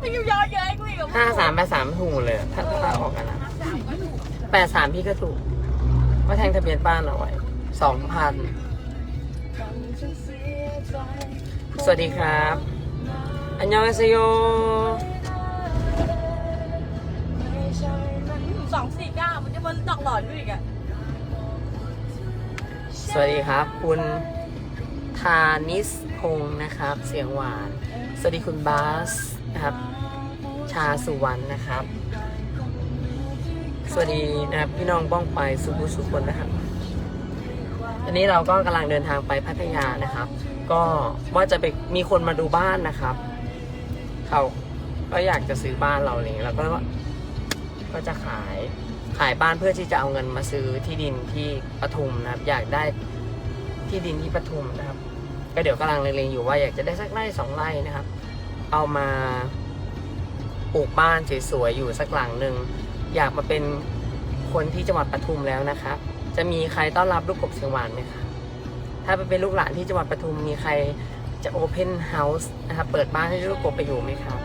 ไม่ยอมย้อนเย้ยกูอีกเหรอห้าสามแปดสามถูกเลยถ้าถ้าออกกันนะห้าสามก็ถูกแปดสามพี่ก็ถูกว่าแทงทะเบียนบ้านเอาไว้สองพันสวัสดีครับ อันยองอาเซโยสองสี่เก้ามันจะมันตอกหลอนกูอีกอะสวัสดีครับ คุณธานิสพงศ์นะครับ เสียงหวาน สวัสดีคุณบาสนะครับ ชาสุวรรณนะครับ สวัสดีนะครับพี่น้องบ้องไปสุภุสุคนนะครับอันนี้เราก็กำลังเดินทางไปพัทยานะครับ ก็ว่าจะไปมีคนมาดูบ้านนะครับ เขาก็อยากจะซื้อบ้านเราอะไรอย่างเลยแล้วก็ก็จะขายขายบ้านเพื่อที่จะเอาเงินมาซื้อที่ดินที่ปทุมนะครับ อยากได้ที่ดินที่ปทุมนะครับ ก็เดี๋ยวกำลังเล็งๆอยู่ว่าอยากจะได้สักไร่สองไร่นะครับ เอามา ปลูกบ้านสวยๆอยู่สักหลังหนึ่งอยากมาเป็นคนที่จังหวัดปทุมแล้วนะครับ จะมีใครต้อนรับลูกกบเสียงหวานไหมคะถ้าไปเป็นลูกหลานที่จังหวัดปทุมมีใครจะโอเพนเฮาส์นะครับเปิดบ้านให้ลูกกบไปอยู่ไหมครับ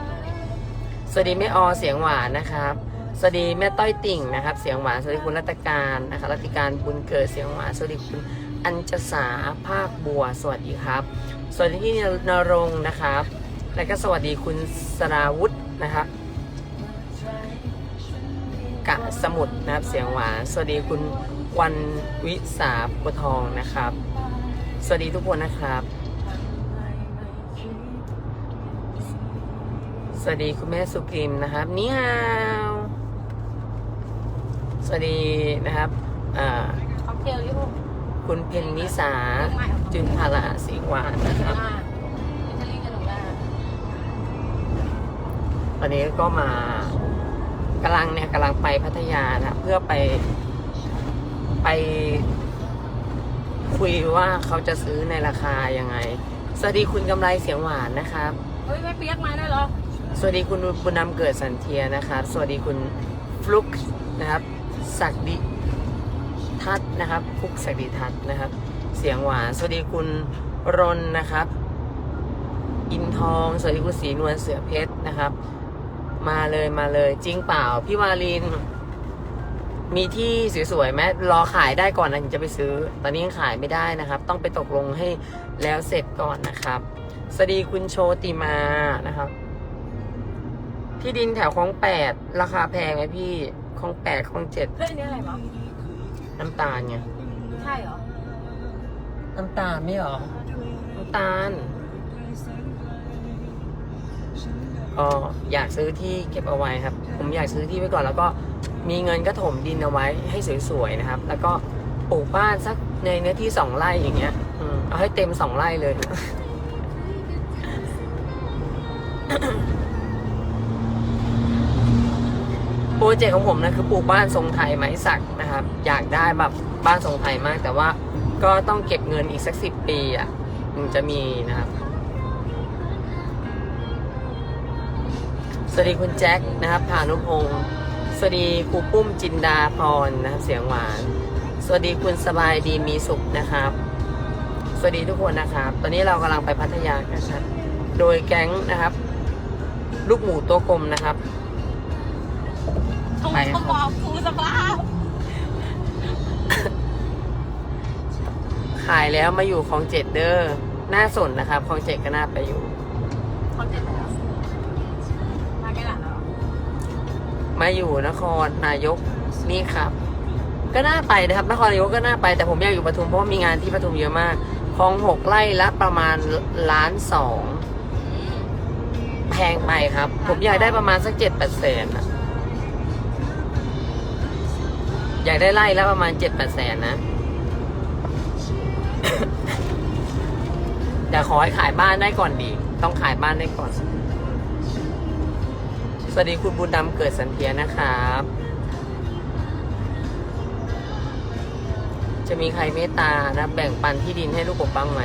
สวัสดีแม่ออเสียงหวานนะครับ สวัสดีแม่ต้อยติ่งนะครับ เสียงหวานสวัสดีคุณรัตการนะคะรัตการบุญเกิดเสียงหวานสวัสดีคุณอัญจสาภาคบัวสวัสดีครับ สวัสดีที่นรงนะครับ แล้วก็สวัสดีคุณสราวุธ นะครับกะสมุทรนะครับเสียงหวาน สวัสดีคุณวันวิสาบัวทองนะครับ สวัสดีทุกคนนะครับ สวัสดีคุณแม่สุกริมนะครับนี่ฮาวสวัสดีนะครับอ่าค็อกเทลอยู่คุณเพนนิสาจุนพาราสีหวานนะครับ อนนี้ก็มากำลังเนี่ยกำลังไปพัทยานะเพื่อไปไป คุยว่าเขาจะซื้อในราคายังไง สวัสดีคุณกำไรเสียงหวานนะครับ เฮ้ยแม่เปียกมาได้เหรอ สวัสดีคุณบุญนำเกิดสันเทียนะครับ สวัสดีคุณฟลุกนะครับศักดิทัศน์นะครับฟลุกศักดิทัศน์นะครับ เสียงหวาน สวัสดีคุณรนนะครับ อินทอง สวัสดีคุณศรีนวลเสือเพชรนะครับ มาเลยมาเลย จริงเปล่า พี่วาลิน มีที่สวยๆไหมรอขายได้ก่อนนะถึงจะไปซื้อ ตอนนี้ยังขายไม่ได้นะครับ ต้องไปตกลงให้แล้วเสร็จก่อนนะครับ สวัสดีคุณโชติมานะครับ ที่ดินแถวคลองแปดราคาแพงไหมพี่คลองแปดคลองเจ็ดเฮ้ยอันนี้อะไรวะน้ำตาลไงใช่เหรอ น้ำตาลไม่หรอน้ำตาล ก็อยากซื้อที่เก็บเอาไว้ครับ ผมอยากซื้อที่ไว้ก่อนแล้วก็มีเงินก็ถมดินเอาไว้ให้สวยๆนะครับ แล้วก็ปลูกบ้านสักในเนื้อที่สองไร่อย่างเงี้ยเอาให้เต็มสองไร่เลย โปรเจกต์ของผมนะคือปลูกบ้านทรงไทยไม้สักนะครับ อยากได้แบบบ้านทรงไทยมาก แต่ว่าก็ต้องเก็บเงินอีกสักสิบปีอะถึงจะมีนะครับ สวัสดีคุณแจ็คนะครับพานุพงศ์สวัสดีครูปุ้มจินดาพรนะครับเสียงหวาน สวัสดีคุณสบายดีมีสุขนะครับ สวัสดีทุกคนนะครับ ตอนนี้เรากำลังไปพัทยากันครับโดยแก๊งนะครับ ลูกหมูตัวกลมนะครับชงไปคชรับมบอกกูสภาพขายแล้วมาอยู่คลองเจ็ดเดอร์น่าสนนะครับคลองเจ็ดก็น่าไปอยู่คอนเทน มาอยู่นครนายกนี่ครับ ก็น่าไปนะครับนครนายกก็น่าไปแต่ผมอยากอยู่ปทุมเพราะมีงานที่ปทุมเยอะมากคลองหกไร่ละประมาณล้านสองแพงไปครับ ผมอยากได้ประมาณสักเจ็ดแปดแสนอะอยากได้ไร่ละประมาณเจ็ดแปดแสนนะแต่ขอให้ขายบ้านได้ก่อนดี ต้องขายบ้านได้ก่อน สวัสดีคุณบุญดำเกิดสันเทียนะครับ จะมีใครเมตตานะแบ่งปันที่ดินให้ลูกผมบ้างไหม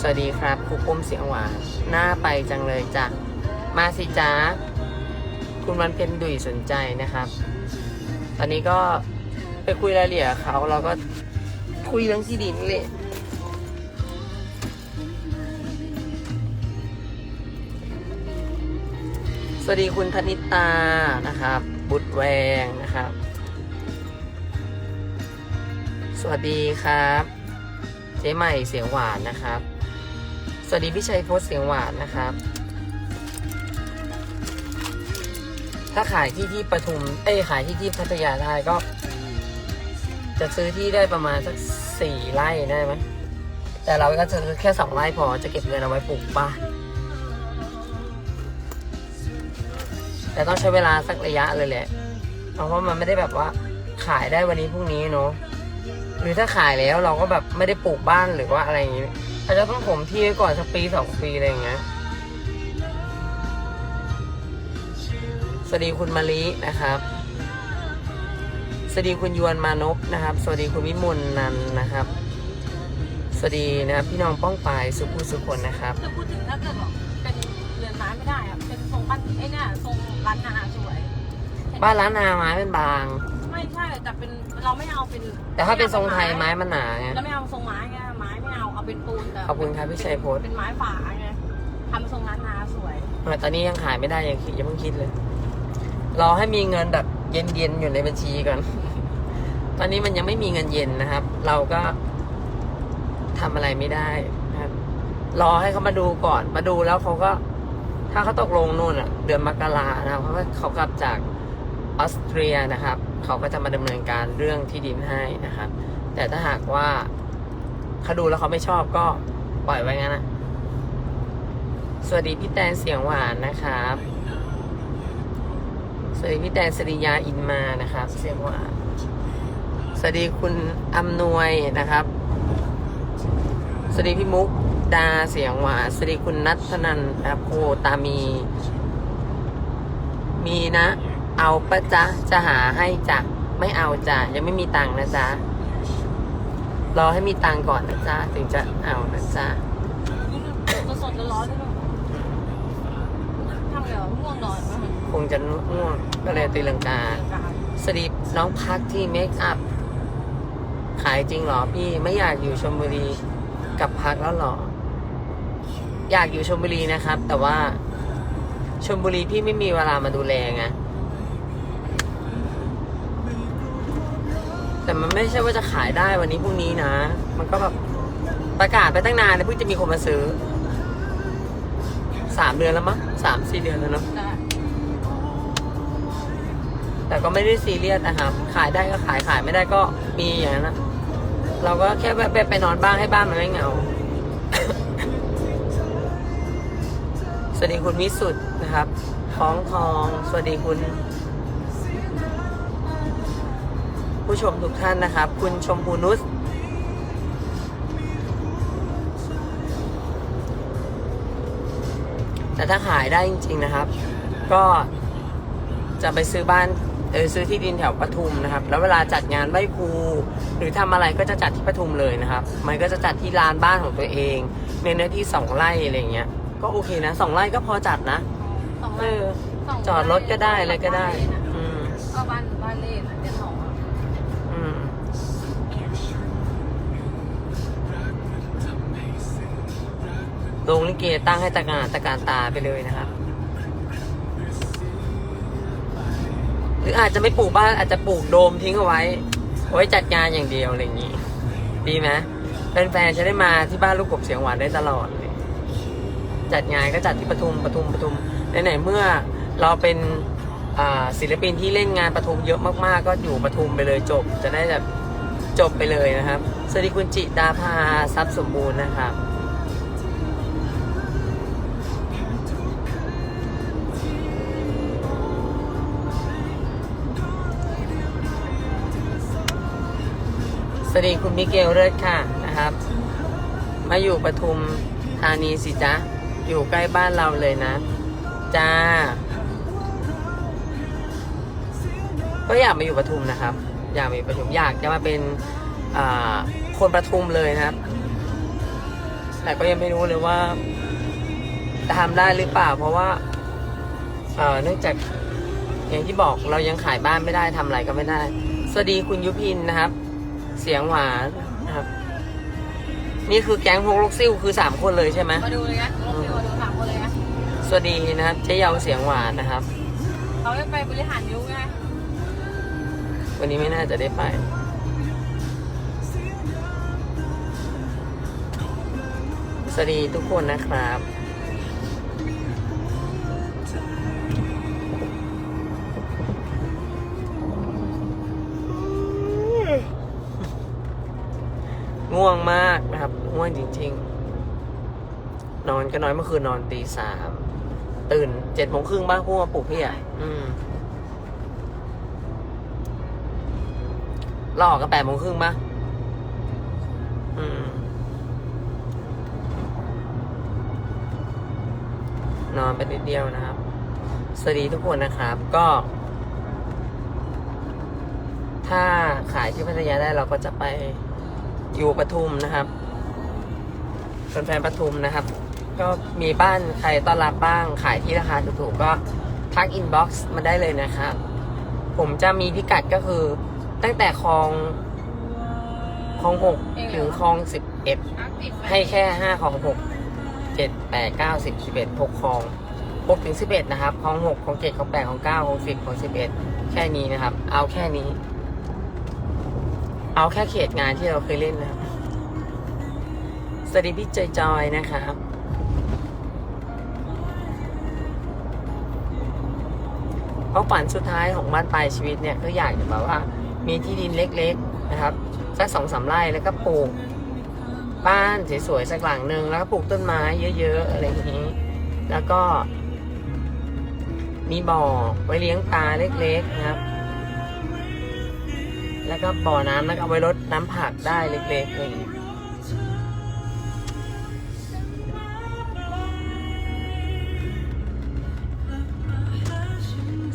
สวัสดีครับครูปุ้มเสียงหวานหน่าไปจังเลยจ้ะ มาสิจ้าคุณวันเพ็ญดุยสนใจนะครับ ตอนนี้ก็ไปคุยรายละเอียดเขาเราก็คุยเรื่องที่ดินเลย สวัสดีคุณธนิตานะครับ บุตรแวงนะครับ สวัสดีครับ เจ๊ใหม่เสียงหวานนะครับ สวัสดีพี่ชัยโพจน์เสียงหวานนะครับ ถ้าขายที่ที่ปทุม เอ้ยขายที่ที่พัทยาได้ก็ จะซื้อที่ได้ประมาณสักสี่ไร่ได้ไหมแต่เราก็จะซื้อแค่สองไร่พอจะเก็บเงินเอาไว้ปลูกบ้าน แต่ต้องใช้เวลาสักระยะเลยแหละเพราะว่ามันไม่ได้แบบว่าขายได้วันนี้พรุ่งนี้เนาะหรือถ้าขายแล้วเราก็แบบไม่ได้ปลูกบ้านหรือว่าอะไรอย่างงี้อาจจะต้องผมที่ก่อนสักปีสองปีอะไรอย่างเงี้ยสวัสดีคุณมะลินะครับสวัสดีคุณยวนมานพนะครับ สวัสดีคุณวิมลนันนะครับ สวัสดีนะครับพี่น้องป้องปายสุภูสุคนนะครับคือพูดถึงถ้าเกิดแบบเป็นเรือนไม้ไม่ได้อะ เป็นทรงบ้านไอ้เนี่ยทรงร้านนาสวยบ้านล้านนาไม้เป็นบาง ไม่ใช่แต่เป็นเราไม่เอาเป็นแต่ถ้าเป็นทรงไทยไม้มันหนาไง เราไม่เอาทรงไม้ไงไม้ไม่เอาเอาเป็นปูนแต่ขอบคุณครับพี่ชัยพจน์ เป็นไม้ฝาไงทำทรงร้านนาสวยเออตอนนี้ยังขายไม่ได้ยังคิดยังเพิ่งคิดเลย รอให้มีเงินแบบเย็นๆอยู่ในบัญชีก่อน ตอนนี้มันยังไม่มีเงินเย็นนะครับ เราก็ทำอะไรไม่ได้นะครับรอให้เขามาดูก่อนมาดูแล้วเขาก็ ถ้าเขาตกลงนู่นอะเดือนมกรานะครับเพราะว่าเขากลับจากออสเตรียนะครับ เขาก็จะมาดำเนินการเรื่องที่ดินให้นะครับ แต่ถ้าหากว่าเขาดูแล้วเขาไม่ชอบก็ปล่อยไว้งั้นนะสวัสดีพี่แตนเสียงหวานนะครับสวัสดีพี่แตนสริยาอินมานะครับเสียงหวานสวัสดีคุณอำนวยนะครับ สวัสดีพี่มุก ดาเสียงหวานสวัสดีคุณนัทนันนะครับโคตามี มีนะ เอาปะจ๊ะ จะหาให้จ้ะไม่เอาจ้ะยังไม่มีตังค์นะจ๊ะรอให้มีตังค์ก่อนนะจ๊ะถึงจะเอานะจ๊ะสดๆร้อนๆด้วยนะทำไงวะง่วงนอนมั้ยคงจะง่วงก็เลยตีลังกาสวัสดีน้องพักที่เมคอัพขายจริงเหรอพี่ไม่อยากอยู่ชลบุรีกับพักแล้วเหรอ อยากอยู่ชลบุรีนะครับ แต่ว่าชลบุรีพี่ไม่มีเวลามาดูแลไงแต่มันไม่ใช่ว่าจะขายได้วันนี้พรุ่งนี้นะ มันก็แบบประกาศไปตั้งนานแล้วเพิ่งจะมีคนมาซื้อสามเดือนแล้วมั้งสามสี่เดือนแล้วเนาะได้แต่ก็ไม่ได้ซีเรียสนะครับ ขายได้ก็ขายขายไม่ได้ก็มีอย่างนั้นนะเราก็แค่แวะไปนอนบ้างให้บ้านมันไม่เหงา วัสดีคุณวิสุทธ์นะครับท้องทอง สวัสดีคุณ ผู้ชมทุกท่านนะครับ คุณชมพูนุชแต่ถ้าขายได้จริง ๆนะครับ ก็จะไปซื้อบ้านเออซื้อที่ดินแถวปทุมนะครับ แล้วเวลาจัดงานไหว้ครูหรือทำอะไรก็จะจัดที่ปทุมเลยนะครับ มันก็จะจัดที่ลานบ้านของตัวเองในเนื้อที่สองไร่อะไรเงี้ย ก็โอเคนะสองไร่ก็พอจัดนะสองเอไร่อ สงจอดรถก็ได้อะไรก็ได้ อืม ก็บ้านบ้านเล่นอะเดี๋ยวสองอะอืม โรงลิเกตั้งให้ตะการตะการตาไปเลยนะครับ หรืออาจจะไม่ปลูกบ้านอาจจะปลูกโดมทิ้งเอาไว้เอาไว้จัดงานอย่างเดียวอะไรอย่างนี้ ดีไหมแฟนๆจะได้มาที่บ้านลูกกบเสียงหวานได้ตลอดเลย จัดงานก็จัดที่ปทุมปทุมปทุมไหนๆเมื่อเราเป็นศิลปินที่เล่นงานปทุมเยอะมากๆ ก็อยู่ปทุมไปเลยจบ จะได้แบบจบไปเลยนะครับ สวัสดีคุณจิดาภาทรัพย์สมบูรณ์นะครับสวัสดีคุณมิเกลเลิศค่ะนะครับ มาอยู่ปทุมธานีสิจ๊ะ อยู่ใกล้บ้านเราเลยนะ จ้า ก็อยากมาอยู่ปทุมนะครับ อยากมาอยู่ปทุมอยากจะมาเป็นคนปทุมเลยนะครับ แต่ก็ยังไม่รู้เลยว่าจะทำได้หรือเปล่า เพราะว่าเอ่อเนื่องจากอย่างที่บอกเรายังขายบ้านไม่ได้ทำอะไรก็ไม่ได้ สวัสดีคุณยุพินนะครับ เสียงหวาน นะครับนี่คือแก๊งพวกลูกซิ่วคือสามคนเลยใช่ไหมมาดูเลยนะลองไปมาดูถามคนเลยนะสวัสดีนะครับเจ๊เยาวเสียงหวานนะครับ เขาจะไปบริหารยุ้งไงวันนี้ไม่น่าจะได้ไป สวัสดีทุกคนนะครับ ง่วงมาก นะครับง่วงจริง ๆ นอนก็น้อยเมื่อคืนนอนตีสามตื่นเจ็ดโมงครึ่งบ้างพวกมาปลุกพี่อะอืมเราออกกันแปดโมงครึ่งปะอืม นอนไปนิดเดียวนะครับ สวัสดีทุกคนนะครับ ก็ ถ้าขายที่พัทยาได้เราก็จะไปอยู่ปทุมนะครับ แฟนๆปทุมนะครับ ก็มีบ้านใครต้อนรับบ้างขายที่ราคาถูกๆก็ทักอินบ็อกซ์มาได้เลยนะครับ ผมจะมีพิกัดก็คือตั้งแต่คลองคลองหกถึงคลองสิบเอ็ดให้แค่ห้าคลองหกเจ็ดแปดเก้าสิบสิบเอ็ดหกคลองหกถึงสิบเอ็ดนะครับคลองหกคลองเจ็ดคลองแปดคลองเก้าคลองสิบคลองสิบเอ็ดแค่นี้นะครับ เอาแค่นี้ เอาแค่เขตงานที่เราเคยเล่นนะครับ วัสดีพี่จอยจอยๆนะครับเพราะฝันสุดท้ายของบ้านปลายชีวิตเนี่ยก็อยากจะแบบว่า มีที่ดินเล็กๆนะครับสักสองสามไร่แล้วก็ปลูก บ้านสวยๆสักหลังหนึ่งแล้วก็ปลูกต้นไม้เยอะๆอะไรอย่างนี้ แล้วก็ มีบ่อไว้เลี้ยงปลาเล็กๆนะครับ แล้วก็บ่อน้ำแล้วก็เอาไว้รดน้ำผักได้เล็กๆอะไรอย่างนี้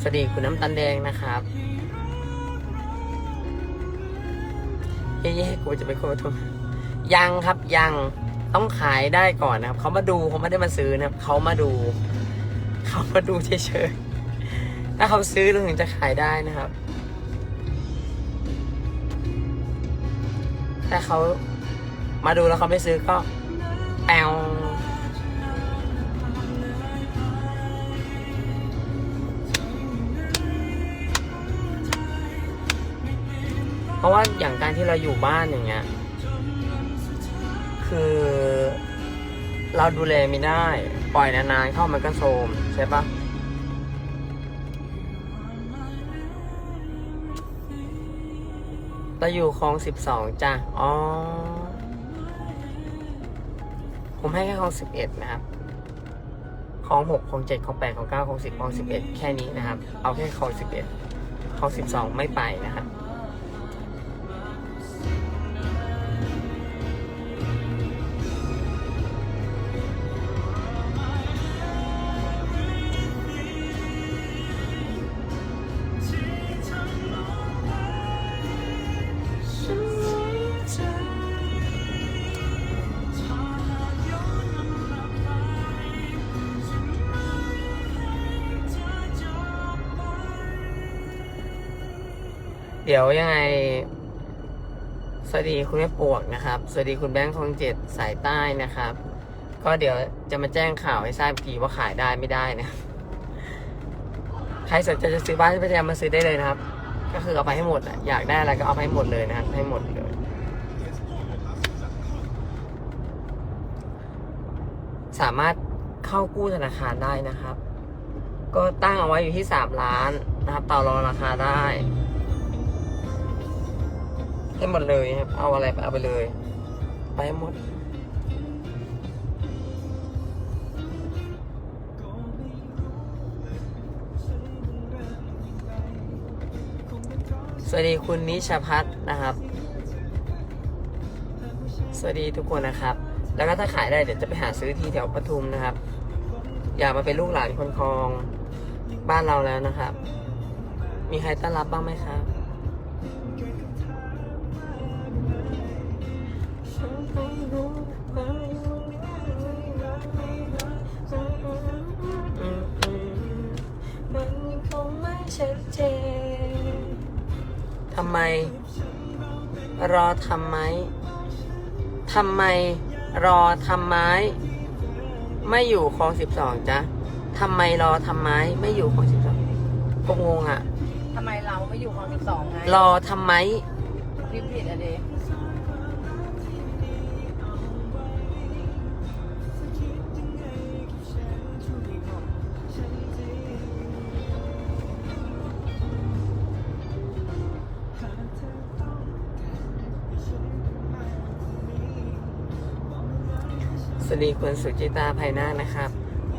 วัสดีคุณน้ำตาลแดงนะครับเย้ๆกูจะไปโคตรมยังครับยังต้องขายได้ก่อนนะครับเขามาดูเขาไม่ได้มาซื้อนะครับเขามาดูเขามาดูเฉยๆถ้าเขาซื้อเราถึงจะขายได้นะครับ ถ้าเขามาดูแล้วเขาไม่ซื้อก็แปว เพราะว่าอย่างการที่เราอยู่บ้านอย่างเงี้ย คือ เราดูแลไม่ได้ ปล่อยนานๆเข้ามันก็โทมใช่ปะเราอยู่คลองสิบสองจ้ะ อ๋อ ผมให้แค่คลองสิบเอ็ดนะครับคลองหกคลองเจ็ดคลองแปดคลองเก้าคลองสิบคลองสิบเอ็ดแค่นี้นะครับ เอาแค่คลองสิบเอ็ดคลองสิบสองไม่ไปนะครับ เดี๋ยวยังไง สวัสดีคุณแม่ปวกนะครับ สวัสดีคุณแบงค์คลองเจ็ดสายใต้นะครับ ก็เดี๋ยวจะมาแจ้งข่าวให้ทราบทีว่าขายได้ไม่ได้นะ ใครสนใจจะซื้อบ้านที่พัทยามาซื้อได้เลยนะครับ ก็คือเอาไปให้หมดอะอยากได้อะไรก็เอาไปให้หมดเลยนะครับให้หมดเลย สามารถเข้ากู้ธนาคารได้นะครับ ก็ตั้งเอาไว้อยู่ที่สามล้านนะครับ ต่อรองราคาได้ ให้หมดเลยครับ เอาอะไรไปเอาไปเลย ไปหมด สวัสดีคุณนิชพัฒน์นะครับ สวัสดีทุกคนนะครับ แล้วก็ถ้าขายได้เดี๋ยวจะไปหาซื้อที่แถวปทุมนะครับ อย่ามาเป็นลูกหลานคนคลองบ้านเราแล้วนะครับ มีใครต้อนรับบ้างไหมครับ ทำไม รอทำไหมทำไม รอทำไม้ไม่อยู่คลองสิบสองจ๊ะทำไมรอทำไม้ไม่อยู่คลองสิบสองกงงอะ ทำไมเราไม่อยู่คลองสิบสองไงรอทำไมพิมพ์ผิดอะเด สวัสดีคุณสุจิตาภายนาคนะครับ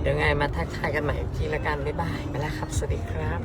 เดี๋ยวไงมาทักทายกันใหม่อีกทีละกัน บ๊ายบาย ไปแล้วครับ สวัสดีครับ